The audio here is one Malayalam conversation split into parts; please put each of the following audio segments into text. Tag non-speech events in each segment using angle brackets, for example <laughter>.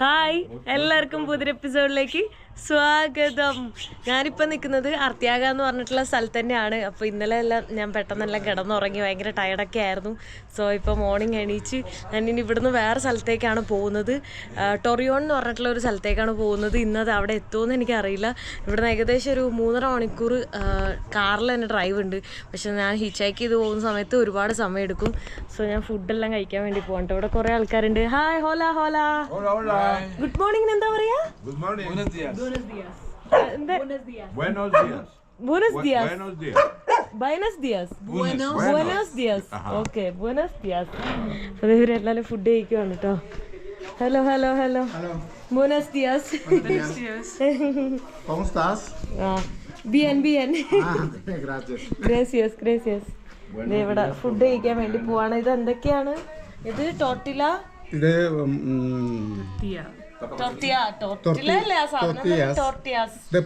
ഹായ് എല്ലാവർക്കും പുതിയ എപ്പിസോഡിലേക്ക് സ്വാഗതം. ഞാനിപ്പോൾ നിൽക്കുന്നത് അർത്തിയാഗ എന്ന് പറഞ്ഞിട്ടുള്ള സ്ഥലത്ത് തന്നെയാണ്. അപ്പോൾ ഇന്നലെ എല്ലാം ഞാൻ പെട്ടെന്നെല്ലാം കിടന്നുറങ്ങി ഭയങ്കര ടയർഡൊക്കെ ആയിരുന്നു. സോ ഇപ്പോൾ മോർണിംഗ് എണീച്ച് ഞാൻ ഇനി ഇവിടുന്ന് വേറെ സ്ഥലത്തേക്കാണ് പോകുന്നത്. ടൊറിയോൺ എന്ന് പറഞ്ഞിട്ടുള്ള ഒരു സ്ഥലത്തേക്കാണ് പോകുന്നത്. ഇന്നത് അവിടെ എത്തുമെന്ന് എനിക്കറിയില്ല. ഇവിടുന്ന് ഏകദേശം ഒരു മൂന്നര മണിക്കൂർ കാറിൽ തന്നെ ഡ്രൈവ് ഉണ്ട്. പക്ഷെ ഞാൻ ഹിച്ചാക്ക് ചെയ്ത് പോകുന്ന സമയത്ത് ഒരുപാട് സമയം എടുക്കും. സോ ഞാൻ ഫുഡെല്ലാം കഴിക്കാൻ വേണ്ടി പോകണ്ട ഇവിടെ കുറേ ആൾക്കാരുണ്ട്. ഹായ് ഹോല ഹോല Hola, hola. ഗുഡ് മോർണിംഗ് എന്താ പറയാ? Good morning. Buenos días. Buenos días. ബുനസ് Bu- ദിയാസ് Buenos días. ബൈനസ് ദിയാസ് Buenos. ബുനസ് ദിയാസ് ഓക്കെ ബുനസ് ദിയാസ് അത് ഇവർ എല്ലാവരും ഫുഡ് കഴിക്കുവാണ് കേട്ടോ ഹലോ ഹലോ ഹലോ ബുനസ് ദിയാസ് ¿Cómo estás? ആ ബിയൻ ബിയൻ Ah, <laughs> gracias. ഗ്രേസിയസ് ഗ്രേസിയസ് ഇവിടെ ഫുഡ് കഴിക്കാൻ വേണ്ടി പോവാണ് ഇത് എന്തൊക്കെയാണ് ഇത് ടോട്ടില ഇത് ഇത്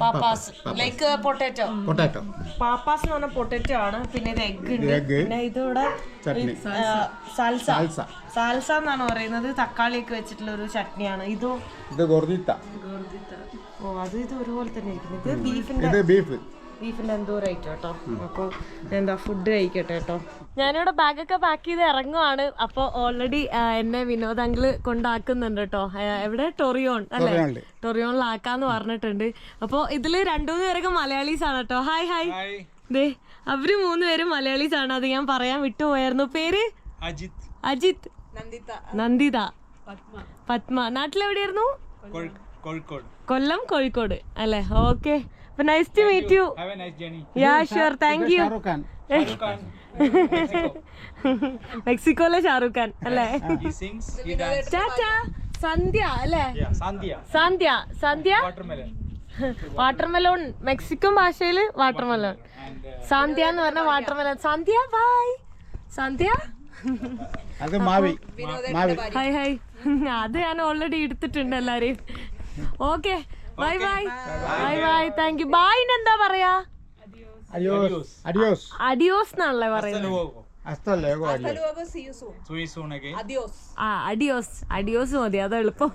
പാപ്പാസ് ലൈക്ക് പൊട്ടാറ്റോ പൊട്ടാറ്റോ പാപ്പാസ് എന്ന് പറഞ്ഞ പൊട്ടാറ്റോ ആണ്. പിന്നെ ഇത് എഗ് ഉണ്ട്. പിന്നെ ഇതിവിടെ സാൽസ സാൽസ സാൽസ എന്നാണ് പറയുന്നത്. തക്കാളിയൊക്കെ വെച്ചിട്ടുള്ള ഒരു ചട്നിയാണ്. ഇത് ഇത് ഗോർദിത്ത ഓ അത് ഇത് ഒരുപോലെ തന്നെ ഇരിക്കുന്നു ഇത് ബീഫിന്റെ ബീഫ് ബീഫിന്റെ എന്തോ റേറ്റ് കേട്ടോ. അപ്പോൾ എന്താ ഫുഡ് കഴിക്കട്ടെ കേട്ടോ. ഞാനിവിടെ ബാഗൊക്കെ പാക്ക് ചെയ്ത് ഇറങ്ങുവാണ്. അപ്പോൾ ഓൾറെഡി എന്നെ വിനോദ് അങ്കിൾ കൊണ്ടാക്കുന്നുണ്ട് കേട്ടോ. എവിടെ? ടൊറിയോൺ അല്ലേ? ടൊറിയോണിൽ. ടൊറിയോണിലാക്കാന്ന് പറഞ്ഞിട്ടുണ്ട്. അപ്പോൾ ഇതിൽ രണ്ടുമൂന്ന് പേരൊക്കെ മലയാളീസ് ആണ് കേട്ടോ. ഹായ് ഹായ് ദേ അവർ മൂന്ന് പേരും മലയാളീസ് ആണ്. അത് ഞാൻ പറയാൻ വിട്ടുപോയായിരുന്നു. പേര്? അജിത്. അജിത്. നന്ദിത. പത്മ. നാട്ടിലെവിടെയായിരുന്നു? കോഴിക്കോട്. കൊല്ലം കോഴിക്കോട്. അല്ലേ? ഓക്കെ അപ്പൊ nice to meet you Have a nice journey. Yeah sure thank you. മെക്സിക്കോയിലെ ഷാറൂഖ് ഖാൻ അല്ലേ? He sings. He dances. Tata സന്ധ്യ അല്ലേ? Yeah, Sandhya. Sandhya Sandhya Watermelon. Watermelon Mexican ഭാഷയിൽ വാട്ടർമെലോൺ സന്ധ്യ സാന്ധ്യ എന്ന് പറഞ്ഞ വാട്ടർമെലോൺ സന്ധ്യ ബൈ സന്ധ്യ അത് ഹൈ മാവി. ഹായ് ഹായ് <laughs> അത് ഞാൻ ഓൾറെഡി എടുത്തിട്ടുണ്ട് എല്ലാരെയും. Okay bye bye bye bye thank you ബൈന് എന്താ പറയാ? അഡിയോസ് അഡിയോസ് അഡിയോസ് എന്നാണല്ലേ പറയുന്നത് luego. hasta luego adiós See you soon. Again. ആ അഡിയോസ് അഡിയോസ് മതി അത് എളുപ്പം.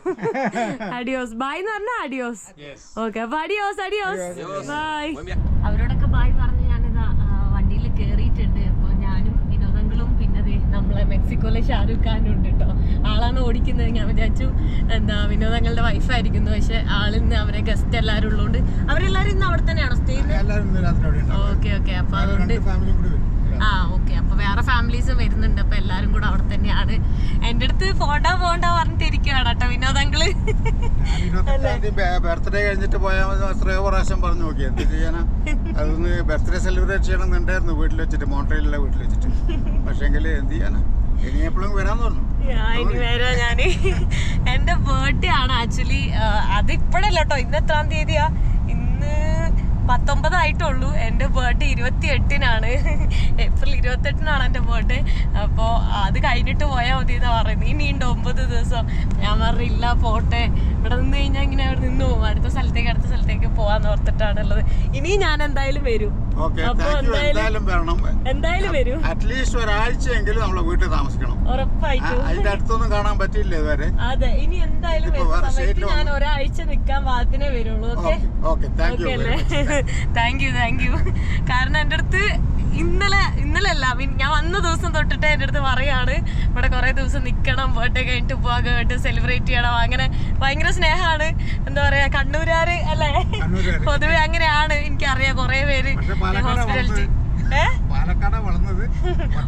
<laughs> അഡിയോസ് ബൈ എന്ന് പറഞ്ഞാൽ അഡിയോസ്. ഓക്കെ അപ്പൊ അഡിയോസ് അഡിയോസ് ബൈ അവരോടൊക്കെ ബൈ പറഞ്ഞ് ഞാനിതാ വണ്ടിയിൽ കേറിയിട്ടുണ്ട്. അപ്പൊ ഞാനും വിനോദങ്ങളും പിന്നെ ദേ നമ്മളെ മെക്സിക്കോയിലെ ഷാരൂഖ് ഖാനും ഉണ്ട് കേട്ടോ ആളാണ് ഓടിക്കുന്നത്. ഞാൻ വിചാരിച്ചു എന്താ വിനോദങ്ങളുടെ വൈഫായിരിക്കുന്നു പക്ഷെ ആളിന്ന് അവരെ ഗസ്റ്റ് എല്ലാവരും ഉള്ളതുകൊണ്ട് അവരെല്ലാരും ഇന്ന് അവിടെ തന്നെയാണോ സ്റ്റേ ഓക്കെ ഓക്കെ അപ്പൊ അതുകൊണ്ട് ആ ഓക്കെ അപ്പൊ വേറെ ഫാമിലീസ് വരുന്നുണ്ട്. അപ്പൊ എല്ലാരും കൂടെ അവിടെ തന്നെയാണ്. എന്റെ അടുത്ത് പോണ്ട പോണ്ട പറഞ്ഞിട്ടിരിക്കുകയാണ് കേട്ടോ വിനോദങ്ങൾ. ബർത്ത്ഡേ കഴിഞ്ഞിട്ട് പോയാൽ എത്രയോ പ്രാവശ്യം പറഞ്ഞു നോക്കി. എന്ത് ചെയ്യാനാ? അതൊന്ന് ബർത്ത്ഡേ സെലിബ്രേറ്റ് ചെയ്യണം എന്നുണ്ടായിരുന്നു വീട്ടിൽ വെച്ചിട്ട് മോൺട്രയിലുള്ള വീട്ടിൽ വെച്ചിട്ട്. പക്ഷെങ്കിൽ എന്ത് ചെയ്യാനാ? ഇനി എപ്പോഴും വരാന്ന് പറഞ്ഞു. വരാം ഞാൻ. എന്റെ ബർത്ത്ഡേ ആണ് ആക്ച്വലി അതിപ്പോഴല്ലോ കേട്ടോ ഇന്ന് എത്രാം തീയതിയാ? ഇന്ന് പത്തൊമ്പതായിട്ടുള്ളൂ. എന്റെ ബർത്ത്ഡേ ഇരുപത്തി എട്ടിനാണ് ഏപ്രിൽ ഇരുപത്തെട്ടിനാണ് എന്റെ ബർത്ത്ഡേ അപ്പോൾ അത് കഴിഞ്ഞിട്ട് പോയാൽ മതി എന്നാ പറയുന്നത് ഇനി ഉണ്ട് ഒമ്പത് ദിവസം. ഞാൻ പറഞ്ഞില്ല പോട്ടെ. ഇവിടെ നിന്ന് കഴിഞ്ഞാൽ ഇങ്ങനെ അവിടെ നിന്ന് പോകും അടുത്ത സ്ഥലത്തേക്ക് അടുത്ത സ്ഥലത്തേക്ക് പോവാന്ന് ഓർത്തിട്ടാണുള്ളത് ഇനി ഞാൻ എന്തായാലും വരും. എന്തായാലും വരും. അറ്റ്ലീസ്റ്റ് ഒരാഴ്ചയെങ്കിലും നമ്മളെ വീട്ടിൽ താമസിക്കണം. ഉറപ്പായിട്ടും. അതിന്റെ അടുത്തൊന്നും കാണാൻ പറ്റില്ല ഇതുവരെ. അതെ ഇനി എന്തായാലും സമയത്ത് ഞാൻ ഒരാഴ്ച നിക്കാൻ പാകത്തിനേ വരുള്ളൂ okay okay thank you okay അല്ലേ? താങ്ക് യു താങ്ക് യു കാരണം എന്റെ അടുത്ത് ഇന്നലെ ഇന്നലെ അല്ല മീൻ ഞാൻ വന്ന ദിവസം തൊട്ടിട്ട് എന്റെ അടുത്ത് പറയാണ്. ഇവിടെ കുറേ ദിവസം നിൽക്കണം ബർത്ത്ഡേ കഴിഞ്ഞിട്ട് പോകാൻ കേട്ട് സെലിബ്രേറ്റ് ചെയ്യണം. അങ്ങനെ ഭയങ്കര സ്നേഹമാണ് എന്താ പറയാ കണ്ണൂരാർ അല്ലേ? പൊതുവെ അങ്ങനെയാണ് എനിക്കറിയാം. കുറേ പേര് പക്ഷെ ഹോസ്പിറ്റാലിറ്റി ഏഹ്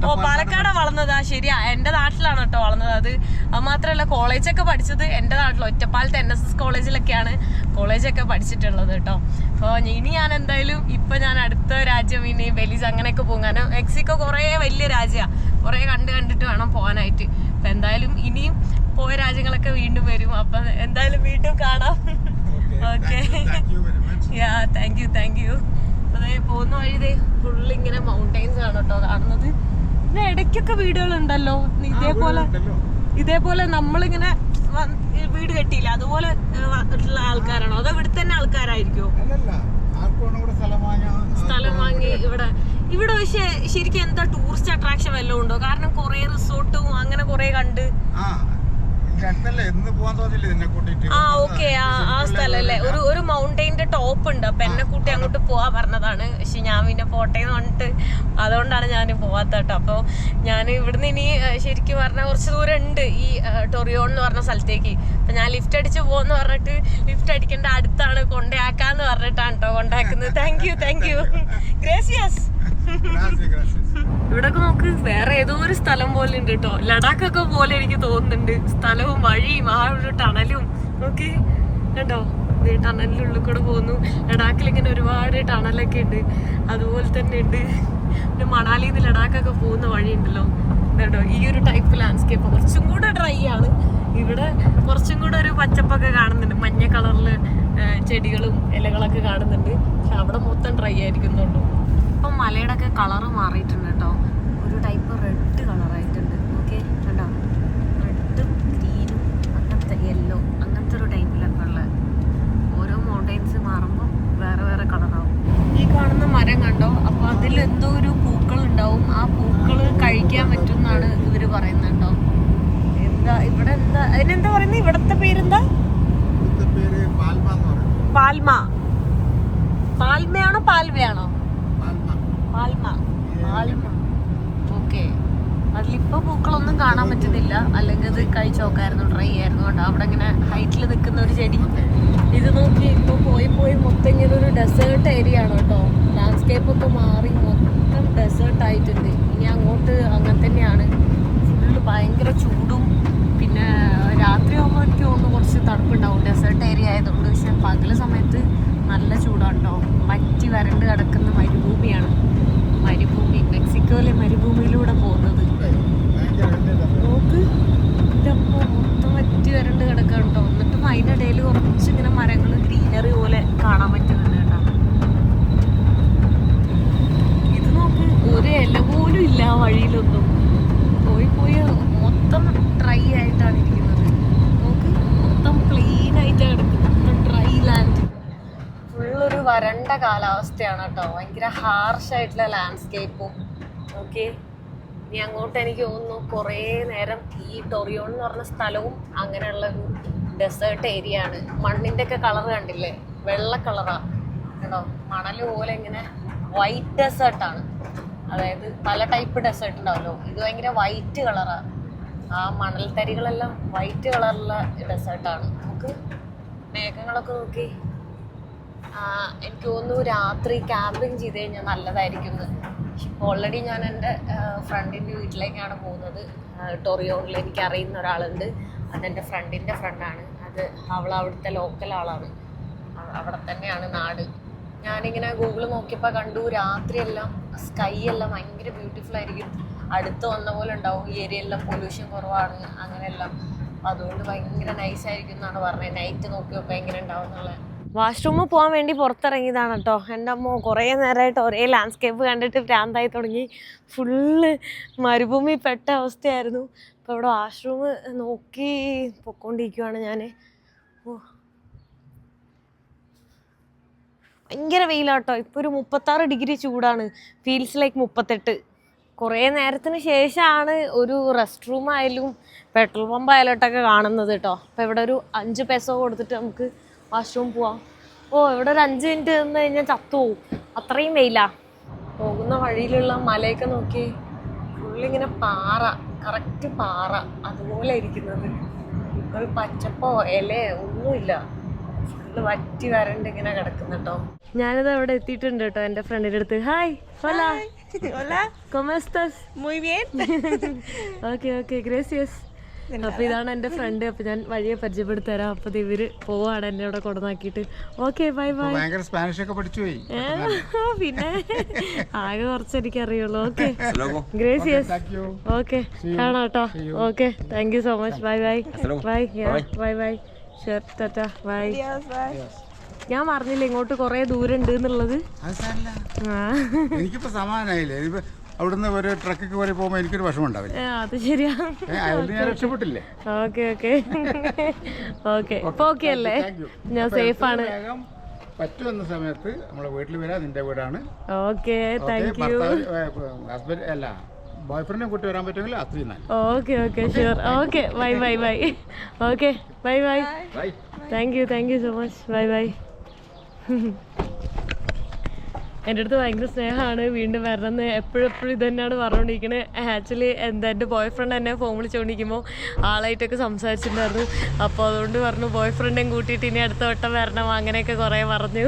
ഓ പാലക്കാട് വളർന്നതാ. ശരിയാ. എന്റെ നാട്ടിലാണ് കേട്ടോ വളർന്നത്. അത് അത് മാത്രല്ല കോളേജൊക്കെ പഠിച്ചത് എന്റെ നാട്ടിൽ ഒറ്റപ്പാലത്തെ എൻ എസ് എസ് കോളേജിലൊക്കെയാണ് കോളേജൊക്കെ പഠിച്ചിട്ടുള്ളത് കേട്ടോ. അപ്പോൾ ഇനി ഞാൻ എന്തായാലും ഇപ്പൊ ഞാൻ അടുത്ത രാജ്യം ഇനി ബെലീസ് അങ്ങനെയൊക്കെ പോകും. കാരണം മെക്സിക്കോ കുറേ വലിയ രാജ്യാ. കുറേ കണ്ട് കണ്ടിട്ട് വേണം പോകാനായിട്ട്. അപ്പൊ എന്തായാലും ഇനിയും പോയ രാജ്യങ്ങളൊക്കെ വീണ്ടും വരും. അപ്പൊ എന്തായാലും വീണ്ടും കാണാം. Okay yeah thank you thank you അതെ പോകുന്ന വഴി ഫുള്ള് ഇങ്ങനെ മൗണ്ടൈൻസ് ആണ് കേട്ടോ കാണുന്നത്. പിന്നെ ഇടയ്ക്കൊക്കെ വീടുകൾ ഉണ്ടല്ലോ ഇതേപോലെ ഇതേപോലെ നമ്മളിങ്ങനെ വീട് കെട്ടിയില്ല. അതുപോലെ ഉള്ള ആൾക്കാരാണോ? അതോ ഇവിടെ തന്നെ ആൾക്കാരായിരിക്കോ? സ്ഥലം വാങ്ങി ഇവിടെ. ഇവിടെ പക്ഷെ ശരിക്കും എന്താ ടൂറിസ്റ്റ് അട്രാക്ഷൻ വല്ലതും ഉണ്ടോ? കാരണം കൊറേ റിസോർട്ടും അങ്ങനെ കൊറേ കണ്ട്. ആ ഓക്കെ. ആ ആ സ്ഥലം അല്ലേ? ഒരു ഒരു മൗണ്ടൈന്റെ ടോപ്പ് ഉണ്ട്. അപ്പൊ എന്നെ കൂട്ടി അങ്ങോട്ട് പോവാ പറഞ്ഞതാണ്. പക്ഷെ ഞാൻ പിന്നെ പോട്ടേന്ന് പറഞ്ഞിട്ട് അതുകൊണ്ടാണ് ഞാൻ പോവാത്ത കേട്ടോ. അപ്പോൾ ഞാൻ ഇവിടുന്ന് ഇനി ശരിക്കും പറഞ്ഞാൽ കുറച്ച് ദൂരം ഉണ്ട് ഈ ടൊറിയോൺ എന്ന് പറഞ്ഞ സ്ഥലത്തേക്ക്. അപ്പൊ ഞാൻ ലിഫ്റ്റ് അടിച്ച് പോവാന്ന് പറഞ്ഞിട്ട് ലിഫ്റ്റ് അടിക്കേണ്ട അടുത്താണ് കൊണ്ടയാക്കാന്ന് പറഞ്ഞിട്ടാണ് കേട്ടോ കൊണ്ടാക്കുന്നത് താങ്ക് യു താങ്ക് യു ഗ്രേസിയസ്. ഇവിടൊക്കെ നമുക്ക് വേറെ ഏതോ ഒരു സ്ഥലം പോലെ ഉണ്ട് കേട്ടോ. ലഡാക്ക് ഒക്കെ പോലെ എനിക്ക് തോന്നുന്നുണ്ട്. സ്ഥലവും വഴിയും ആ ഒരു ടണലും ഒക്കെ ഇത് ടണലിനുള്ളിൽ കൂടെ പോകുന്നു. ലഡാക്കിൽ ഇങ്ങനെ ഒരുപാട് ടണലൊക്കെ ഉണ്ട്. അതുപോലെ തന്നെ ഉണ്ട്. പിന്നെ മണാലിയിൽ നിന്ന് ലഡാക്കൊക്കെ പോകുന്ന വഴി ഉണ്ടല്ലോ കേട്ടോ ഈ ഒരു ടൈപ്പ് ലാൻഡ്സ്കേപ്പ് കുറച്ചും കൂടെ ഡ്രൈ ആണ്. ഇവിടെ കുറച്ചും കൂടെ ഒരു പച്ചപ്പൊക്കെ കാണുന്നുണ്ട്. മഞ്ഞ കളറിൽ ചെടികളും ഇലകളൊക്കെ കാണുന്നുണ്ട്. പക്ഷെ അവിടെ മൊത്തം ഡ്രൈ ആയിരിക്കുന്നുള്ളൂ. ഇപ്പം മലയുടെ ഒക്കെ കളറ് മാറിയിട്ടുണ്ട് കേട്ടോ. ഒരു ടൈപ്പ് റെഡ് കളറായിട്ടുണ്ട് ഓക്കെ കണ്ടോ? റെഡും ഗ്രീനും അങ്ങനത്തെ യെല്ലോ അങ്ങനത്തെ ഒരു ടൈപ്പിലൊക്കെ ഉള്ള ഓരോ മൗണ്ടൈൻസ് മാറുമ്പോൾ വേറെ വേറെ കളറാവും ഈ കാണുന്ന മരം കണ്ടോ? അപ്പോൾ അതിൽ എന്തോ ഒരു പൂക്കൾ ഉണ്ടാവും. ആ പൂക്കൾ കഴിക്കാൻ പറ്റും എന്നാണ് ഇവർ പറയുന്നത് കേട്ടോ. എന്താ ഇവിടെ എന്താ അതിനെന്താ പറയുന്നത് ഇവിടത്തെ പേരെന്താ? പാൽമ പാൽമയാണോ പാൽവയാണോ പാൽമ പാൽമ ഓക്കെ അതിലിപ്പോ പൂക്കളൊന്നും കാണാൻ പറ്റുന്നില്ല. അല്ലെങ്കിൽ ഇത് കഴിച്ചോക്കായിരുന്നു ട്രൈ ആയിരുന്നു. കേട്ടോ അവിടെ ഇങ്ങനെ ഹൈറ്റിൽ നിൽക്കുന്ന ഒരു ചെടി. ഇത് നോക്കി ഇപ്പൊ പോയി പോയി മൊത്തം ഇങ്ങനെ ഒരു ഡെസേർട്ട് ഏരിയ ആണ് കേട്ടോ. ലാൻഡ്സ്കേപ്പ് ഒക്കെ മാറി മൊത്തം ഡെസേർട്ട് ആയിട്ടുണ്ട്. ഇനി അങ്ങോട്ട് അങ്ങനെ തന്നെയാണ്. ഫുള്ള് ഭയങ്കര ചൂടും. പിന്നെ രാത്രി ആകുമ്പോൾ എനിക്ക് തോന്നുന്നു കുറച്ച് തണുപ്പുണ്ടാവും. ഡെസേർട്ട് ഏരിയ ആയതുകൊണ്ട്. പക്ഷെ പകൽ സമയത്ത് നല്ല ചൂടാണ് കേട്ടോ. വറ്റി വരണ്ട് കിടക്കുന്ന മരുഭൂമിയാണ്. മരുഭൂമി മെക്സിക്കോയിലെ മരുഭൂമിയിലൂടെ പോകുന്നത്. നോക്ക്. ഇതപ്പോ മൊത്തം വറ്റി വരണ്ട് കിടക്കാണ് കേട്ടോ എന്നിട്ടും അതിനിടയിൽ കുറച്ച് ഇങ്ങനെ മരങ്ങൾ ഗ്രീനറി പോലെ കാണാൻ പറ്റുന്നുണ്ട് കേട്ടോ. ഇത് നോക്ക് ഒരു ഇല പോലും ഇല്ല വഴിയിലൊന്നും. പോയി പോയി മൊത്തം ഡ്രൈ ആയിട്ടാണ് ഇരിക്കുന്നത്. നോക്ക് മൊത്തം ക്ലീൻ ആയിട്ടാണ് കിടക്കുന്നത്. ഡ്രൈ ലാൻഡ് ഫുള്ളൊരു വരണ്ട കാലാവസ്ഥയാണ് കേട്ടോ. ഭയങ്കര ഹാർഷായിട്ടുള്ള ലാൻഡ്സ്കേപ്പും ഓക്കെ ഇനി അങ്ങോട്ട് എനിക്ക് തോന്നുന്നു കുറേ നേരം ഈ ടൊറിയോൺ എന്ന് പറഞ്ഞ സ്ഥലവും അങ്ങനെയുള്ള ഒരു ഡെസേർട്ട് ഏരിയ ആണ്. മണ്ണിന്റെ ഒക്കെ കളർ കണ്ടില്ലേ? വെള്ള കളറാണ് കേട്ടോ? മണൽ പോലെ ഇങ്ങനെ വൈറ്റ് ഡെസേർട്ടാണ് അതായത് പല ടൈപ്പ് ഡെസേർട്ട് ഉണ്ടാവല്ലോ. ഇത് ഭയങ്കര വൈറ്റ് കളറാണ് ആ. മണൽത്തരികളെല്ലാം വൈറ്റ് കളറുള്ള ഡെസേർട്ടാണ് നമുക്ക് മേഘങ്ങളൊക്കെ നോക്കി. എനിക്ക് തോന്നുന്നു രാത്രി ക്യാമ്പിങ് ചെയ്ത് കഴിഞ്ഞാൽ നല്ലതായിരിക്കും ഓൾറെഡി ഞാൻ എന്റെ ഫ്രണ്ടിന്റെ വീട്ടിലേക്കാണ് പോകുന്നത്. ടൊറിയോണിൽ എനിക്ക് അറിയുന്ന ഒരാളുണ്ട്. അതെന്റെ ഫ്രണ്ടിന്റെ ഫ്രണ്ടാണ് അത് അവൾ അവിടുത്തെ ലോക്കൽ ആളാണ്. അവിടെ തന്നെയാണ് നാട്. ഞാനിങ്ങനെ ഗൂഗിൾ നോക്കിയപ്പോൾ കണ്ടു രാത്രിയെല്ലാം സ്കൈ എല്ലാം ഭയങ്കര ബ്യൂട്ടിഫുൾ ആയിരിക്കും. അടുത്ത് വന്ന പോലെ ഉണ്ടാവും. ഈ ഏരിയ എല്ലാം പൊല്യൂഷൻ കുറവാണ് അങ്ങനെയെല്ലാം. അതുകൊണ്ട് ഭയങ്കര നൈസ് ആയിരിക്കും എന്നാണ് പറഞ്ഞത്. നൈറ്റ് നോക്കിയപ്പോൾ എങ്ങനെ ഉണ്ടാവും എന്നുള്ളത് വാഷ്റൂമിൽ പോകാൻ വേണ്ടി പുറത്തിറങ്ങിയതാണ് കേട്ടോ. എന്റെ അമ്മ കുറേ നേരമായിട്ട് ഒരേ ലാൻഡ്സ്കേപ്പ് കണ്ടിട്ട് ഭ്രാന്തായി തുടങ്ങി. ഫുള്ള് മരുഭൂമി പെട്ട അവസ്ഥയായിരുന്നു. അപ്പോൾ ഇവിടെ വാഷ്റൂം നോക്കി പൊക്കോണ്ടിരിക്കുവാണ് ഞാൻ ഓ. ഭയങ്കര വെയിലാട്ടോ. ഇപ്പോൾ ഒരു മുപ്പത്താറ് ഡിഗ്രി ചൂടാണ്. ഫീൽസ് ലൈക്ക് മുപ്പത്തെട്ട്. കുറേ നേരത്തിന് ശേഷമാണ് ഒരു റെസ്റ്റ് റൂം ആയാലും പെട്രോൾ പമ്പ് ആയാലോട്ടൊക്കെ കാണുന്നത് കേട്ടോ. അപ്പോൾ ഇവിടെ ഒരു അഞ്ച് പെസോ കൊടുത്തിട്ട് നമുക്ക് വാഷ്റൂം പോവാം. ഓ ഇവിടെ ഒരു അഞ്ച് മിനിറ്റ് നിന്ന് കഴിഞ്ഞാൽ ചത്തുപോകും അത്രയും വെയിലാ. പോകുന്ന വഴിയിലുള്ള മലയൊക്കെ നോക്കി ഫുള്ളിങ്ങനെ പാറ കറക്റ്റ് പാറ അതുപോലെ ഇരിക്കുന്നത്. ഒരു പച്ചപ്പോ ഇല ഒന്നുമില്ല. ഫുള്ള് വറ്റി വരണ്ട് ഇങ്ങനെ കിടക്കുന്നുട്ടോ ഞാനിത് അവിടെ എത്തിയിട്ടുണ്ട് കേട്ടോ എന്റെ ഫ്രണ്ടിന്റെ അടുത്ത്. Hi hello <laughs> Hola, ¿Cómo estás? muy bien. Okay okay ഗ്രേസിയസ് അപ്പൊ ഇതാണ് എന്റെ ഫ്രണ്ട് അപ്പൊ ഞാൻ വഴിയെ പരിചയപ്പെടുത്തരാം. അപ്പൊ ഇവർ പോവാണ് എന്നെ ഇവിടെ കൊണ്ടുവന്നാക്കിയിട്ട് ഓക്കെ ബൈ ബൈ ഭയങ്കര സ്പാനിഷ് ഒക്കെ പഠിച്ചു പോയി. <laughs> പിന്നെ? ആകെ കുറച്ച് എനിക്ക് അറിയുള്ളൂ ഓക്കെ ഗ്രേസിയസ് ഓക്കെ കാണാം കേട്ടോ. Okay thank you so much bye bye bye bye bye tata bye ഞാൻ പറഞ്ഞില്ല ഇങ്ങോട്ട് കൊറേ ദൂരം ഉണ്ട് എന്നുള്ളത് എനിക്കിപ്പോ ഇനിയിപ്പോ അവിടുന്ന് ഒരു ട്രക്കൊക്കെ കയറി പോകുമ്പോൾ എനിക്കൊരു വിഷമം ഉണ്ടാവില്ല അത് ശരിയാ. അതുകൊണ്ട് ഞാൻ രക്ഷപ്പെട്ടില്ലേ? Okay okay. ഓക്കെ. ഓക്കെ. അല്ലേ? ഞാൻ സേഫ് ആണ് പറ്റുമെന്ന സമയത്ത് നമ്മളെ വീട്ടിൽ വരാം നിന്റെ വീടാണ്. Okay thank U. ഹസ്ബൻഡ് അല്ല ബോയ്ഫ്രണ്ടിനെ കൂട്ടി വരാൻ പറ്റുമെങ്കിൽ അത്രയും നല്ല okay okay sure okay bye bye bye. Okay bye bye. Bye. Thank you thank you so much. Bye bye. എന്റെ അടുത്ത് ഭയങ്കര സ്നേഹമാണ്. വീണ്ടും വരണമെന്ന് എപ്പോഴും എപ്പോഴും ഇത് തന്നെയാണ് പറഞ്ഞുകൊണ്ടിരിക്കുന്നത് ആക്ച്വലി എന്താ എന്റെ ബോയ് ഫ്രണ്ട് എന്നെ ഫോൺ വിളിച്ചുകൊണ്ടിരിക്കുമ്പോൾ ആളായിട്ടൊക്കെ സംസാരിച്ചിട്ടുണ്ടായിരുന്നു. അപ്പോൾ അതുകൊണ്ട് പറഞ്ഞു ബോയ് ഫ്രണ്ടും കൂട്ടിയിട്ട് ഇനി അടുത്ത വട്ടം വരണം. അങ്ങനെയൊക്കെ കുറേ പറഞ്ഞു.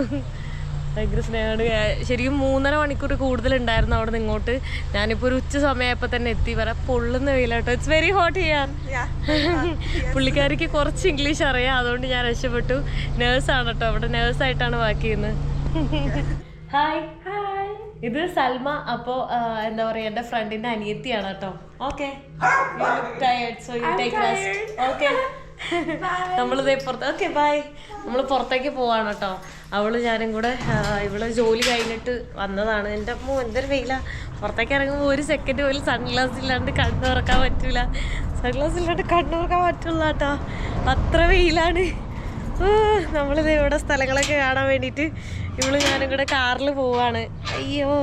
ഭയങ്കര സ്നേഹമാണ്. ശരിക്കും മൂന്നര മണിക്കൂർ കൂടുതലുണ്ടായിരുന്നു അവിടെ നിന്ന് ഇങ്ങോട്ട്. ഞാനിപ്പോൾ ഒരു ഉച്ച സമയമായപ്പോൾ തന്നെ എത്തി. വരാം പൊള്ളുന്ന വെയിലാട്ടോ ഇറ്റ്സ് വെരി ഹോട്ട് ചെയ്യാൻ പുള്ളിക്കാരിക്ക് കുറച്ച് ഇംഗ്ലീഷ് അറിയാം. അതുകൊണ്ട് ഞാൻ രക്ഷപ്പെട്ടു. നേഴ്സാണ് കേട്ടോ അവിടെ നേഴ്സായിട്ടാണ് വർക്ക് ചെയ്യുന്നത്. ഹായ് ഹായ് ഇത് സൽമ അപ്പോ എന്താ പറയാ എന്റെ ഫ്രണ്ടിന്റെ അനിയത്തിയാണ് കേട്ടോ. ഓക്കെ ഓക്കെ നമ്മളിത് പുറത്ത് ഓക്കെ ബൈ നമ്മൾ പുറത്തേക്ക് പോവാണ് കേട്ടോ. അവൾ ഞാനും കൂടെ ഇവൾ ജോലി കഴിഞ്ഞിട്ട് വന്നതാണ്. എന്റെ അമ്മ എന്തൊരു വെയില. പുറത്തേക്ക് ഇറങ്ങുമ്പോൾ ഒരു സെക്കൻഡ് പോലും സൺഗ്ലാസ് ഇല്ലാണ്ട് കണ്ണു തുറക്കാൻ പറ്റൂല. സൺഗ്ലാസ് ഇല്ലാണ്ട് കണ്ണു തുറക്കാൻ പറ്റുള്ള കേട്ടോ. അത്ര വെയിലാണ്. നമ്മളിത് ഇവിടെ സ്ഥലങ്ങളൊക്കെ കാണാൻ വേണ്ടിയിട്ട് ഇവൾ ഞാനും കൂടെ കാറിൽ പോവാണ്. അയ്യോ.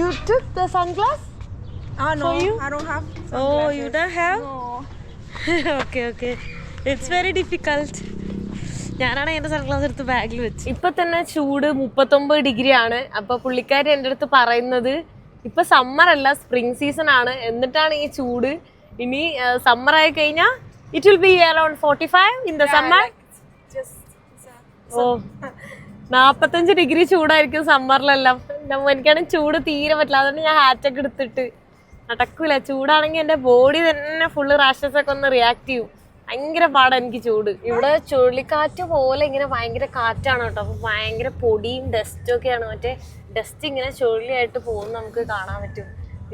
You took the sunglass Ah, no, you? I don't have. Oh you don't have okay okay it's very difficult ഞാനാണ് എന്റെ സൺഗ്ലാസ് എടുത്ത് ബാഗിൽ വെച്ച്. ഇപ്പൊ തന്നെ ചൂട് മുപ്പത്തൊമ്പത് ഡിഗ്രി ആണ് അപ്പൊ പുള്ളിക്കാരി എന്റെ അടുത്ത് പറയുന്നത് ഇപ്പൊ സമ്മർ അല്ല സ്പ്രിംഗ് സീസൺ ആണ്. എന്നിട്ടാണ് ഈ ചൂട്. ഇനി സമ്മർ ആയി കഴിഞ്ഞാൽ it will be around forty five in the summer. Oh നാപ്പത്തഞ്ച് ഡിഗ്രി ചൂടായിരിക്കും സമ്മറിലെല്ലാം. എനിക്കാണെങ്കിൽ ചൂട് തീരെ പറ്റില്ല. അതുകൊണ്ട് ഞാൻ ഹാറ്റൊക്കെ എടുത്തിട്ട് നടക്കൂല. ചൂടാണെങ്കിൽ എന്റെ ബോഡി തന്നെ ഫുള്ള് റാഷസ് ഒക്കെ ഒന്ന് റിയാക്ട് ചെയ്യും. ഭയങ്കര പാടാണ് എനിക്ക് ചൂട്. ഇവിടെ ചുഴലിക്കാറ്റ് പോലെ ഇങ്ങനെ ഭയങ്കര കാറ്റാണ് കേട്ടോ. അപ്പൊ ഭയങ്കര പൊടിയും ഡസ്റ്റും ഒക്കെയാണ് മറ്റേ ഡസ്റ്റ് ഇങ്ങനെ ചുഴലിയായിട്ട് പോകുന്ന നമുക്ക് കാണാൻ പറ്റും.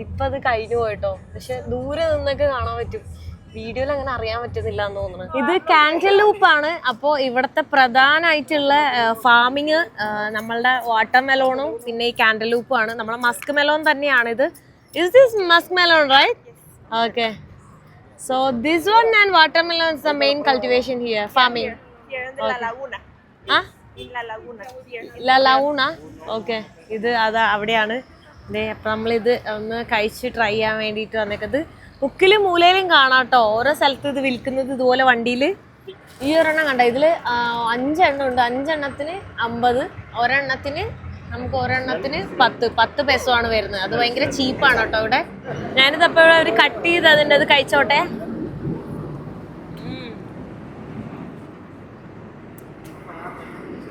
ഇപ്പൊ അത് കഴിഞ്ഞു പോയിട്ടോ പക്ഷെ ദൂരെ നിന്നൊക്കെ കാണാൻ പറ്റും. വീഡിയോയിൽ അങ്ങനെ അറിയാൻ പറ്റുന്നില്ല എന്ന് തോന്നുന്നു. ഇത് കാന്റൽ ലൂപ്പാണ് അപ്പോൾ ഇവിടുത്തെ പ്രധാനമായിട്ടുള്ള ഫാമിങ് നമ്മളുടെ വാട്ടർ മെലോണും പിന്നെ ഈ കാന്റൽ ലൂപ്പും ആണ്. നമ്മളെ മസ്ക് മെലോൺ തന്നെയാണ് ഇത് is this muskmelon right okay so this one and watermelon is the main cultivation here farming Luna. ആ. ഓക്കെ ഇത് അതാ അവിടെയാണ്. അപ്പൊ അപ്പം നമ്മളിത് ഒന്ന് കഴിച്ച് ട്രൈ ചെയ്യാൻ വേണ്ടിയിട്ട് വന്നേക്കത്. മുക്കിലും മൂലയിലും കാണാട്ടോ ഓരോ സ്ഥലത്ത് ഇത് വിൽക്കുന്നത് ഇതുപോലെ വണ്ടിയിൽ ഈ ഒരെണ്ണം കണ്ട? ഇതിൽ അഞ്ചെണ്ണം ഉണ്ട്. അഞ്ചെണ്ണത്തിന് അമ്പത് ഒരെണ്ണത്തിന് നമുക്ക് ഒരെണ്ണത്തിന് പത്ത്. പത്ത് പെസോ ആണ് വരുന്നത്. അത് ഭയങ്കര ചീപ്പാണ് കേട്ടോ ഇവിടെ. ഞാനിത് അപ്പോഴും ഒരു കട്ട് ചെയ്ത് അതിന്റെ അത് കഴിച്ചോട്ടെ.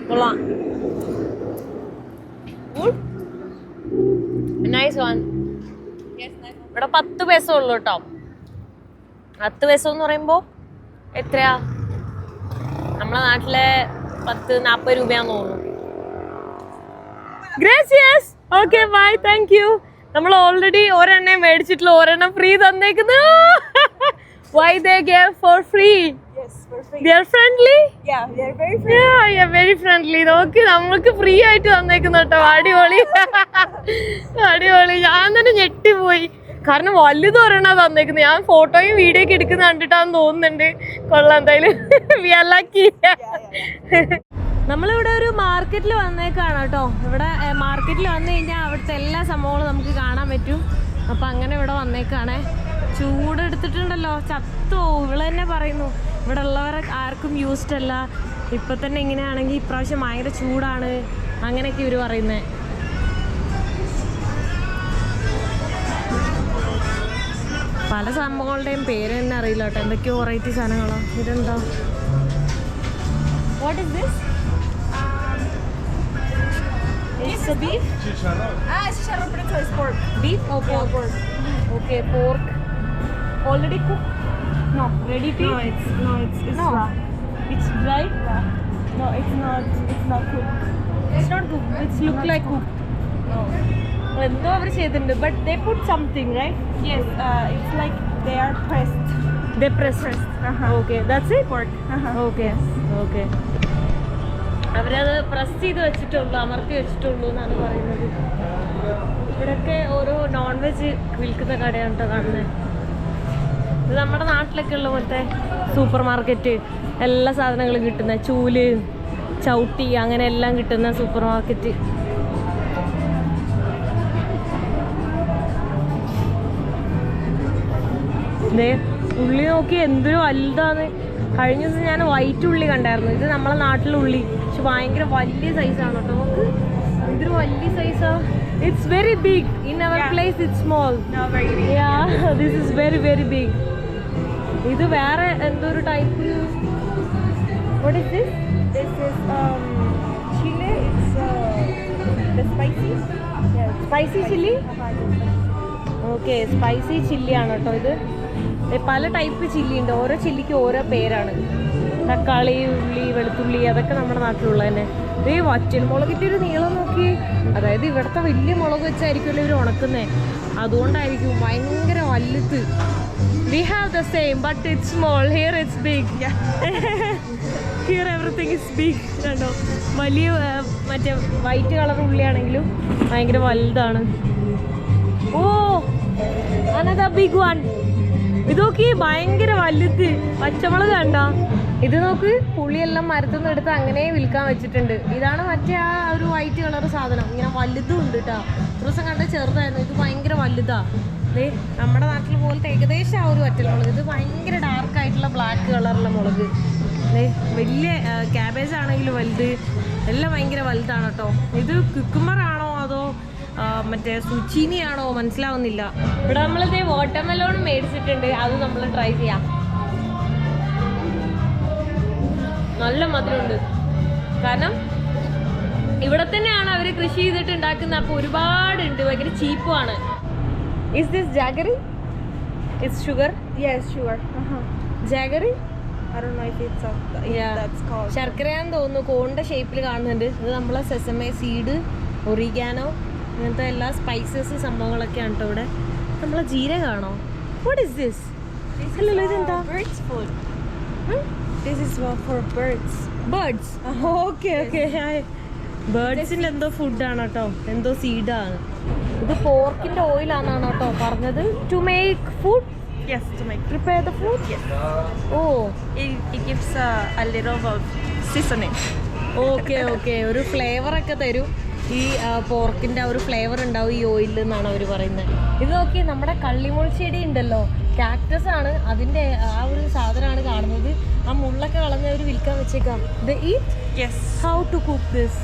കൊള്ളാം. നൈസ് വൺ ഇവിടെ പത്ത് പൈസ ഉള്ളു കേട്ടോ. പത്ത് പൈസ എന്ന് പറയുമ്പോ എത്രയാ? നമ്മളെ നാട്ടിലെ പത്ത് നാപ്പത് രൂപയാന്ന് തോന്നുന്നു. ഗ്രേസിയസ് ഓക്കെ ബൈ താങ്ക് യു നമ്മൾ ഓൾറെഡി ഒരെണ്ണം മേടിച്ചിട്ടുള്ള ഒരെണ്ണം free തന്നേക്കുന്നു. <laughs> Yes, Yeah, they're very very friendly നോക്കി നമ്മൾക്ക് ഫ്രീ ആയിട്ട് തന്നേക്കുന്നു കേട്ടോ. അടിപൊളി. <laughs> അടിപൊളി. ഞാൻ തന്നെ ഞെട്ടിപ്പോയി. കാരണം വലുത് ഒരെണ്ണ തന്നേക്കുന്നത് ഞാൻ ഫോട്ടോയും വീഡിയോ ഒക്കെ എടുക്കുന്ന കണ്ടിട്ടാന്ന് തോന്നുന്നുണ്ട്. കൊള്ളാം എന്തായാലും. <laughs> ആർ ലക്കി നമ്മളിവിടെ ഒരു മാർക്കറ്റിൽ വന്നേക്കാണ് കേട്ടോ. ഇവിടെ മാർക്കറ്റിൽ വന്നു കഴിഞ്ഞാൽ അവിടുത്തെ എല്ലാ സംഭവങ്ങളും നമുക്ക് കാണാൻ പറ്റും. അപ്പം അങ്ങനെ ഇവിടെ വന്നേക്കാണേ. ചൂടെടുത്തിട്ടുണ്ടല്ലോ ചത്തോ ഇവൾ തന്നെ പറയുന്നു. ഇവിടെ ഉള്ളവരെ ആർക്കും യൂസ്ഡ് അല്ല. ഇപ്പം തന്നെ ഇങ്ങനെയാണെങ്കിൽ ഇപ്രാവശ്യം ഭയങ്കര ചൂടാണ്. അങ്ങനെയൊക്കെ ഇവർ പറയുന്നത് പല സംഭവങ്ങളുടെയും പേര് തന്നെ അറിയില്ല കേട്ടോ. എന്തൊക്കെയോ വെറൈറ്റി സാധനങ്ങളോ. ഇതെന്താ? What is this it's a ah it's ഷറോ butter slice pork beef oh pork okay pork already cook no ready to no it's no no it's dry no it's not it's not cook it's not cook it's look like cook no എന്തോ അവർ ചെയ്തിട്ടുണ്ട്. But they put something right yes it's they are they. Okay that's it Pork. Okay okay അവരത് പ്രസ് ചെയ്ത് വെച്ചിട്ടുള്ളൂ അമർത്തി വെച്ചിട്ടുള്ളൂ എന്നാണ് പറയുന്നത്. ഇവിടെയൊക്കെ ഓരോ നോൺ വെജ് വിൽക്കുന്ന കടയാണ് കേട്ടോ കാണുന്നത് ഇത് നമ്മുടെ നാട്ടിലൊക്കെ ഉള്ള പോലത്തെ സൂപ്പർ മാർക്കറ്റ് എല്ലാ സാധനങ്ങളും കിട്ടുന്ന. ചൂൽ ചവിട്ടി അങ്ങനെ എല്ലാം കിട്ടുന്ന സൂപ്പർ മാർക്കറ്റ് ഉള്ളി നോക്കി എന്തൊരു വലുതാന്ന് കഴിഞ്ഞ ദിവസം ഞാൻ വൈറ്റ് ഉള്ളി കണ്ടായിരുന്നു ഇത് നമ്മളെ നാട്ടിലെ ഉള്ളി പക്ഷെ ഭയങ്കര വലിയ സൈസാണ് കേട്ടോ നമുക്ക് എന്തൊരു വലിയ സൈസാ it's very big in our. Place it's small. This is very very big ഇത് വേറെ എന്തൊരു ഒരു type This is um. It's uh, the spicy. Yeah. Spicy chilli spicy. Okay spicy ചില്ലിയാണ് കേട്ടോ ഇത് പല ടൈപ്പ് ചില്ലി ഉണ്ട്. ഓരോ ചില്ലിക്ക് ഓരോ പേരാണ്. തക്കാളി ഉള്ളി വെളുത്തുള്ളി അതൊക്കെ നമ്മുടെ നാട്ടിലുള്ള തന്നെ. ഈ വറ്റൽ മുളകിന്റെ ഒരു നീളം നോക്കി. അതായത് ഇവിടുത്തെ വലിയ മുളക് വെച്ചായിരിക്കുമല്ലോ ഇവർ ഉണക്കുന്നേ. അതുകൊണ്ടായിരിക്കും ഭയങ്കര വലുത്. We have the same but it's small here it's big here everything is big കണ്ടോ? വലിയ മറ്റേ വൈറ്റ് കളർ ഉള്ളിയാണെങ്കിലും ഭയങ്കര വലുതാണ്. ഓ അനദ ബിഗ് വൺ ഇത് നോക്കി ഭയങ്കര വലുത് പച്ചമുളക് കണ്ട? ഇത് നോക്ക് പുളിയെല്ലാം മരത്തുനിന്ന് എടുത്ത് അങ്ങനെ വിൽക്കാൻ വെച്ചിട്ടുണ്ട്. ഇതാണ് മറ്റേ ആ ഒരു വൈറ്റ് കളർ സാധനം. ഇങ്ങനെ വലുതും ഉണ്ട് കേട്ടോ ദിവസം കണ്ട ചെറുതായിരുന്നു. ഇത് ഭയങ്കര വലുതാ. നമ്മുടെ നാട്ടിൽ പോലത്തെ ഏകദേശം ആ ഒരു വറ്റൽമുളക് ഇത് ഭയങ്കര ഡാർക്ക് ആയിട്ടുള്ള ബ്ലാക്ക് കളറുള്ള മുളക്. വലിയ ക്യാബേജ് ആണെങ്കിലും വലുത്. എല്ലാം ഭയങ്കര വലുതാണ് കേട്ടോ ഇത് ആ, മറ്റേ സുച്ചീനിയാണോ മനസ്സിലാവുന്നില്ല. ഇവിടെ നമ്മളിതേ വാട്ടർമെലോൺ മേടിച്ചിട്ടുണ്ട്. അത് നമ്മൾ ട്രൈ ചെയ്യാം. നല്ല മധുരമുണ്ട്. കാരണം ഇവിടെ തന്നെയാണ് അവർ കൃഷി ചെയ്തിട്ട് ഉണ്ടാക്കുന്നത് അപ്പോൾ ഒരുപാടുണ്ട്. ഭയങ്കര ചീപ്പുമാണ്. Is this jaggery is sugar yes sugar. Jaggery. ശർക്കരയാന്ന് തോന്നുന്നു. കോണിന്റെ ഷേപ്പിൽ കാണുന്നുണ്ട്. ഇത് നമ്മളെ സെസമേ സീഡ് ഒറിഗാനോ അങ്ങനത്തെ എല്ലാ സ്പൈസസ് സംഭവങ്ങളൊക്കെയാണ് കേട്ടോ ഇവിടെ. നമ്മളെ ജീരകമാണോ വാട്ട് ഇസ് ദിസ് അല്ലല്ലോ ഇതെന്താ? Birds food. This is for birds. Birds okay okay ബേർഡ്സിന്റെ എന്തോ ഫുഡാണ് കേട്ടോ എന്തോ സീഡാണ് ഇത് പോർക്കിന്റെ ഓയിലാണെന്നാണ് കേട്ടോ പറഞ്ഞത്. To make food Yes, to make. Prepare the food Yes. Oh. It, it gives uh, a little of seasoning. Okay okay ഒരു ഫ്ലേവർ ഒക്കെ തരും. ഈ പോർക്കിന്റെ ആ ഒരു ഫ്ലേവർ ഉണ്ടാവും ഈ ഓയിലിൽ എന്നാണ് അവർ പറയുന്നത് ഇത് നോക്കി നമ്മുടെ കള്ളിമുൾ ചെടി ഉണ്ടല്ലോ കാക്ടസ് ആണ് അതിന്റെ ആ ഒരു സാധനമാണ് കാണുന്നത് ആ മുള്ളൊക്കെ കളഞ്ഞ് അവർ വിൽക്കാൻ വെച്ചേക്കാം the how to cook this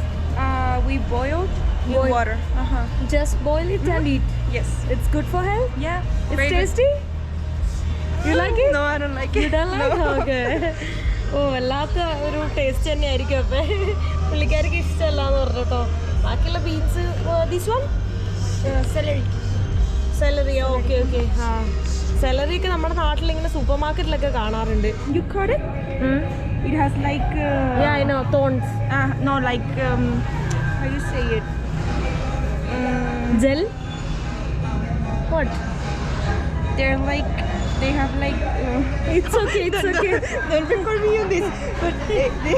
we boiled in Boil. water. Uh-huh. Just boil it and eat Yes. It's good for health Yeah. It's very good. Tasty you like it No, I don't like You it. don't like? Okay. Oh <laughs> വല്ലാത്ത ഒരു ടേസ്റ്റ് തന്നെയായിരിക്കും അപ്പൊ പുള്ളിക്കാർക്ക് ഇഷ്ടമല്ല എന്ന് പറഞ്ഞിട്ടോ ബാക്കിയുള്ള beans this one Uh. Celery okay okay ആ സെലറി ഒക്കെ നമ്മുടെ നാട്ടിൽ ഇങ്ങനെ സൂപ്പർ മാർക്കറ്റിലൊക്കെ കാണാറുണ്ട്. Uh, yeah I know thorns Uh, um, say it? Um, gel what they're like they have like. Uh, okay it's okay don't record me on this, but they, they,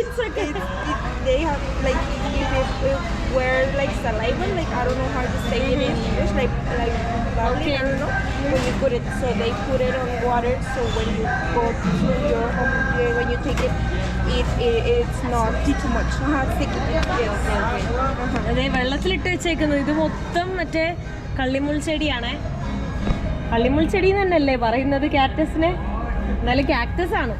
it's okay. They have like if where like saliva, like I don't know how to say it in English, like like Okay. I don't know. When you put it, so they put it on water, so when you go to your home, uh, when you take it, it, it it's not too too much. Uh-huh. Uh-huh. അതെ വെള്ളത്തിലിട്ട് വെച്ചേക്കുന്നത് ഇത് മൊത്തം മറ്റേ കള്ളിമുൾ ചെടിയാണ് കള്ളിമുൾ ചെടി തന്നെയല്ലേ പറയുന്നത് കാക്ടസിനെ എന്നാലും കാക്ടസ് ആണ്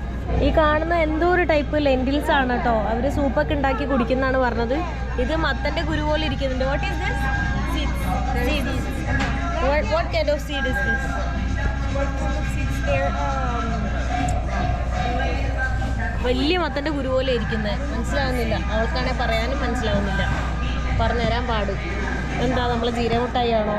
ഈ കാണുന്ന എന്തോ ഒരു ടൈപ്പ് ലെൻഡിൽസ് ആണ് കേട്ടോ അവർ സൂപ്പൊക്കെ ഉണ്ടാക്കി കുടിക്കുന്നതാണ് പറഞ്ഞത്. ഇത് മത്തന്റെ കുരു പോലെ ഇരിക്കുന്നുണ്ട്. വാട്ട് ഈസ് വാട്ട് വലിയ മത്തന്റെ കുരു പോലെ ഇരിക്കുന്നത് മനസ്സിലാവുന്നില്ല. അവൾക്കാണെങ്കിൽ പറയാനും മനസ്സിലാവുന്നില്ല. പറഞ്ഞുതരാൻ പാട്. എന്താ നമ്മളെ ജീരമുട്ടായി ആണോ?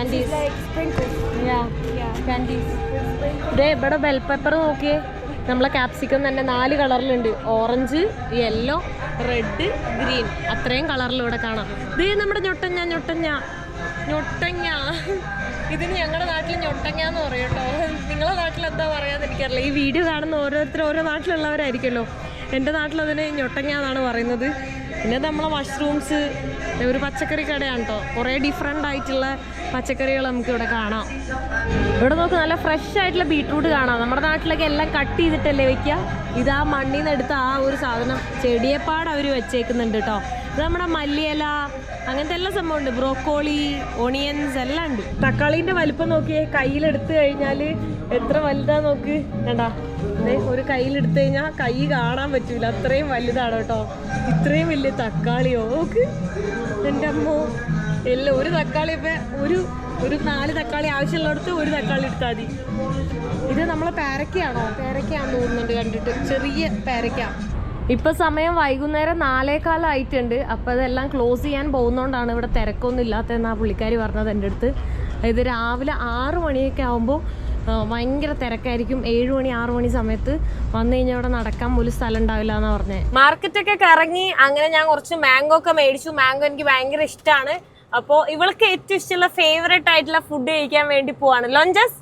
Candies Like sprinkles. Yeah, Yeah. candies. ദേ ഇവിടെ ബെൽ പെപ്പർ നോക്കിയേ. നമ്മളെ ക്യാപ്സിക്കം തന്നെ നാല് കളറിലുണ്ട് ഓറഞ്ച് യെല്ലോ റെഡ് ഗ്രീൻ അത്രയും കളറിൽ ഇവിടെ കാണാം. ദേ നമ്മുടെ ഞൊട്ടഞ്ഞ ഞൊട്ടഞ്ഞ ഞൊട്ടങ്ങ. ഇതിന് ഞങ്ങളുടെ നാട്ടിൽ ഞൊട്ടങ്ങ എന്ന് പറയും കേട്ടോ. നിങ്ങളെ നാട്ടിൽ എന്താ പറയാന്ന് എനിക്കറിയില്ല. ഈ വീഡിയോ കാണുന്ന ഓരോരുത്തർ ഓരോ നാട്ടിലുള്ളവരായിരിക്കുമല്ലോ. എന്റെ നാട്ടിൽ അതിന് ഞൊട്ടങ്ങ എന്നാണ് പറയുന്നത്. പിന്നെ നമ്മളെ മഷ്റൂംസ് ഒരു പച്ചക്കറി കടയാണ് കേട്ടോ. കുറേ ഡിഫറെന്റ് ആയിട്ടുള്ള പച്ചക്കറികൾ നമുക്ക് ഇവിടെ കാണാം. ഇവിടെ നോക്ക് നല്ല ഫ്രഷ് ആയിട്ടുള്ള ബീട്രൂട്ട് കാണാം. നമ്മുടെ നാട്ടിലൊക്കെ എല്ലാം കട്ട് ചെയ്തിട്ടല്ലേ വെക്കുക ഇത് ആ മണ്ണിൽ നിന്ന് എടുത്ത ആ ഒരു സാധനം ചെടിയെപ്പാട് അവർ വെച്ചേക്കുന്നുണ്ട് കേട്ടോ ഇത് നമ്മുടെ മല്ലിയില അങ്ങനത്തെ എല്ലാ സംഭവമുണ്ട്. ബ്രോക്കോളി ഓണിയൻസ് എല്ലാം ഉണ്ട്. തക്കാളിന്റെ വലിപ്പം നോക്കിയേ കയ്യിലെടുത്ത് കഴിഞ്ഞാൽ എത്ര വലുതാ നോക്ക്. കണ്ടാ? ഒരു കയ്യിലെടുത്ത് കഴിഞ്ഞാൽ കൈ കാണാൻ പറ്റൂല. അത്രയും വലുതാണ് കേട്ടോ ഇത്രയും വലിയ തക്കാളിയോ? നോക്ക്. എന്റെ അമ്മോ. എല്ലാം ഒരു തക്കാളി ഇപ്പം ഒരു ഒരു നാല് തക്കാളി ആവശ്യമുള്ളിടത്ത് ഒരു തക്കാളി എടുത്താൽ മതി. ഇത് നമ്മളെ പേരക്കയാണോ? പേരക്കയാന്ന് തോന്നുന്നുണ്ട് കണ്ടിട്ട്. ചെറിയ പേരക്ക. ഇപ്പൊ സമയം വൈകുന്നേരം നാലേകാലായിട്ടുണ്ട് അപ്പോൾ അതെല്ലാം ക്ലോസ് ചെയ്യാൻ പോകുന്നതുകൊണ്ടാണ് ഇവിടെ തിരക്കൊന്നും ആ പുള്ളിക്കാരി പറഞ്ഞത് എന്റെ അടുത്ത്. ഇത് രാവിലെ ആറ് മണിയൊക്കെ ആകുമ്പോൾ ഭയങ്കര തിരക്കായിരിക്കും. ഏഴ് മണി ആറ് മണി സമയത്ത് വന്നു കഴിഞ്ഞാൽ ഇവിടെ നടക്കാൻ പോലും സ്ഥലം ഉണ്ടാവില്ല എന്നാ പറഞ്ഞത് മാർക്കറ്റൊക്കെ കറങ്ങി അങ്ങനെ ഞാൻ കുറച്ച് മാംഗോ ഒക്കെ മേടിച്ചു. മാംഗോ എനിക്ക് ഭയങ്കര ഇഷ്ടമാണ് അപ്പോൾ ഇവൾക്ക് ഏറ്റവും ഇഷ്ടമുള്ള ഫേവറേറ്റ് ആയിട്ടുള്ള ഫുഡ് കഴിക്കാൻ വേണ്ടി പോവാണ്. ലോഞ്ചസ്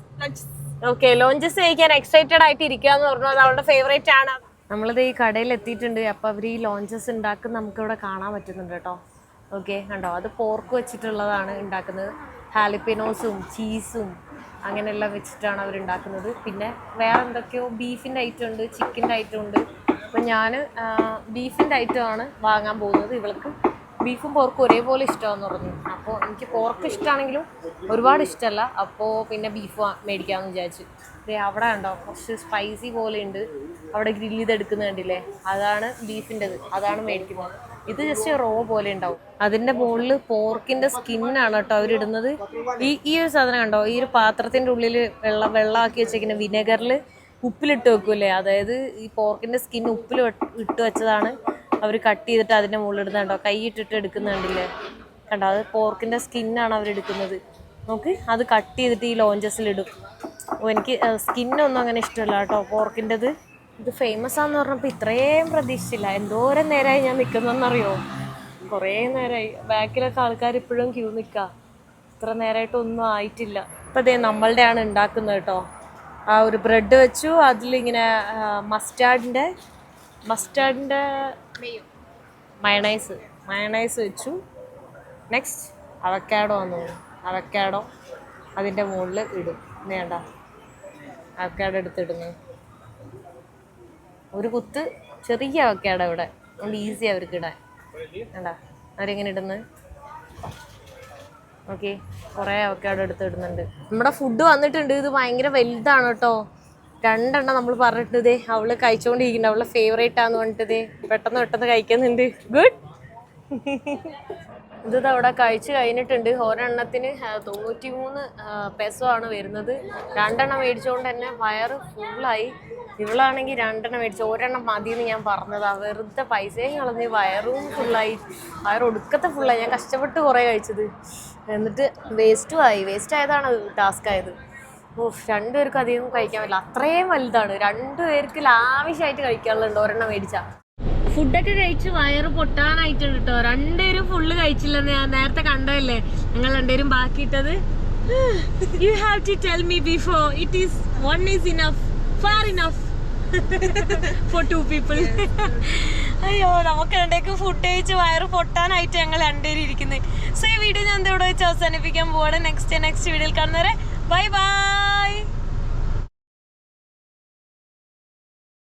ഓക്കെ ലോഞ്ചസ് കഴിക്കാൻ എക്സൈറ്റഡ് ആയിട്ട് ഇരിക്കുക എന്ന് പറഞ്ഞു. അത് അവളുടെ ഫേവറേറ്റ് ആണ്. നമ്മളിത് ഈ കടയിൽ എത്തിയിട്ടുണ്ട്. അപ്പൊ അവർ ഈ ലോഞ്ചസ് ഉണ്ടാക്കുന്ന നമുക്ക് ഇവിടെ കാണാൻ പറ്റുന്നുണ്ട് കേട്ടോ. ഓക്കെ കണ്ടോ? അത് പോർക്ക് വെച്ചിട്ടുള്ളതാണ് ഉണ്ടാക്കുന്നത്. ഹാലിപ്പിനോസും ചീസും അങ്ങനെയെല്ലാം വെച്ചിട്ടാണ് അവർ ഉണ്ടാക്കുന്നത്. പിന്നെ വേറെ എന്തൊക്കെയോ ബീഫിന്റെ ഐറ്റം ഉണ്ട് ചിക്കന്റെ ഐറ്റം ഉണ്ട്. അപ്പം ഞാൻ ബീഫിന്റെ ഐറ്റമാണ് വാങ്ങാൻ പോകുന്നത്. ഇവൾക്ക് ബീഫും പോർക്കും ഒരേപോലെ ഇഷ്ടമാണെന്ന് പറഞ്ഞു. അപ്പോൾ എനിക്ക് പോർക്ക് ഇഷ്ടമാണെങ്കിലും ഒരുപാട് ഇഷ്ടമല്ല അപ്പോൾ പിന്നെ ബീഫ് മേടിക്കാമെന്ന് വിചാരിച്ചു. അവിടെ ഉണ്ടോ കുറച്ച് സ്പൈസി പോലെ ഉണ്ട്. അവിടെ ഗ്രില്ല് ചെയ്തെടുക്കുന്ന കണ്ടില്ലേ? അതാണ് ബീഫിന്റെത്. അതാണ് മേടിക്കുന്നത്. ഇത് ജസ്റ്റ് റോ പോലെ ഉണ്ടാവും. അതിന്റെ മുകളിൽ പോർക്കിന്റെ സ്കിന്നാണ് കേട്ടോ അവരിടുന്നത് ഈ ഈ ഒരു സാധനം കണ്ടോ? ഈ ഒരു പാത്രത്തിന്റെ ഉള്ളിൽ വെള്ളം വെള്ളമാക്കി വെച്ചേക്കുന്ന വിനെഗറിൽ ഉപ്പിലിട്ട് വെക്കൂലേ അതായത് ഈ പോർക്കിന്റെ സ്കിൻ ഉപ്പിൽ ഇട്ട് വെച്ചതാണ്. അവർ കട്ട് ചെയ്തിട്ട് അതിന്റെ മുകളിൽ ഇടുന്നത് കണ്ടോ? കൈ ഇട്ടിട്ട് എടുക്കുന്ന കണ്ടില്ലേ? കണ്ടോ? അത് പോർക്കിന്റെ സ്കിന്നാണ് അവരെടുക്കുന്നത് നോക്ക് അത് കട്ട് ചെയ്തിട്ട് ഈ ലോഞ്ചസിലിടും എനിക്ക് സ്കിന്നൊന്നും അങ്ങനെ ഇഷ്ടമല്ല കേട്ടോ. പോർക്കിന്റെത് ഇത് ഫേമസ് ആണെന്ന് പറഞ്ഞപ്പോൾ ഇത്രയും പ്രതീക്ഷിച്ചില്ല. എന്തോരം നേരമായി ഞാൻ നിൽക്കുന്നതെന്നറിയോ കുറേ നേരമായി ബാക്കിലൊക്കെ ആൾക്കാർ ഇപ്പോഴും ക്യൂ നിൽക്കുക ഇത്ര നേരമായിട്ടൊന്നും ആയിട്ടില്ല. ഇപ്പം അതേ നമ്മളുടെയാണ് ഉണ്ടാക്കുന്നത് കേട്ടോ. ആ ഒരു ബ്രെഡ് വെച്ചു. അതിലിങ്ങനെ മസ്റ്റാർഡിന്റെ മസ്റ്റാർഡിന്റെ മയണൈസ്. മയണൈസ് വെച്ചു. നെക്സ്റ്റ് അവക്കാഡോ വന്നു അവക്കാഡോ അതിന്റെ മുകളിൽ ഇടും. വേണ്ട അവക്കാഡോ എടുത്തിടുന്നു. ഒരു കുത്ത് ചെറിയ അവക്കാഡോ ഇവിടെ. അതുകൊണ്ട് ഈസി അവർക്ക് ഇടാൻ. വേണ്ട അവരെങ്ങനെ ഇടുന്നത് ഓക്കെ കുറേ അവക്കാഡോ എടുത്തിടുന്നുണ്ട് നമ്മുടെ ഫുഡ് വന്നിട്ടുണ്ട്. ഇത് ഭയങ്കര വലുതാണ് കേട്ടോ. രണ്ടെണ്ണം നമ്മൾ പറഞ്ഞിട്ട് ഇതേ അവൾ കഴിച്ചുകൊണ്ടിരിക്കുന്നുണ്ട് അവളുടെ ഫേവറേറ്റ് ആന്ന് പറഞ്ഞിട്ട് പെട്ടെന്ന് പെട്ടെന്ന് കഴിക്കുന്നുണ്ട്. ഗുഡ് ഇത് അവിടെ കഴിച്ച് കഴിഞ്ഞിട്ടുണ്ട്. ഒരെണ്ണത്തിന് തൊണ്ണൂറ്റി മൂന്ന് പെസോ ആണ് വരുന്നത്. രണ്ടെണ്ണം മേടിച്ചുകൊണ്ട് തന്നെ വയറ് ഫുള്ളായി ഇവളാണെങ്കിൽ രണ്ടെണ്ണം മേടിച്ചു ഒരെണ്ണം മതി എന്ന് ഞാൻ പറഞ്ഞതാ. വെറുതെ പൈസയും കളഞ്ഞ് വയറും ഫുള്ളായി വയറ് ഒടുക്കത്തെ ഫുള്ളായി ഞാൻ കഷ്ടപ്പെട്ട് കുറേ കഴിച്ചത്. എന്നിട്ട് വേസ്റ്റും ആയി. വേസ്റ്റ് ആയതാണ് ടാസ്ക് ആയത്. ഓഹ് രണ്ടുപേർക്കും അധികം കഴിക്കാൻ പറ്റില്ല. അത്രയും വലുതാണ്. രണ്ടുപേർക്ക് ലാവിഷായിട്ട് കഴിക്കാനുള്ളത് ഒരെണ്ണം മേടിച്ചാ. ഫുഡൊക്കെ കഴിച്ച് വയറ് പൊട്ടാനായിട്ടുണ്ട് കേട്ടോ രണ്ടുപേരും ഫുള്ള് കഴിച്ചില്ലെന്ന് ഞാൻ നേരത്തെ കണ്ടതല്ലേ? ഞങ്ങൾ രണ്ടുപേരും ബാക്കിയിട്ടത്? You have to tell me before it is one is enough far enough for two people അയ്യോ നമുക്ക് രണ്ടേക്കും ഫുഡ് കഴിച്ച് വയറ് പൊട്ടാനായിട്ട് ഞങ്ങൾ രണ്ടുപേരും ഇരിക്കുന്നത്. സോ ഈ വീഡിയോ ഞാൻ ഇവിടെ വെച്ച് അവസാനിപ്പിക്കാൻ പോവാണ്. നെക്സ്റ്റ് നെക്സ്റ്റ് വീഡിയോയിൽ കാണുന്നവരെ バイバイ。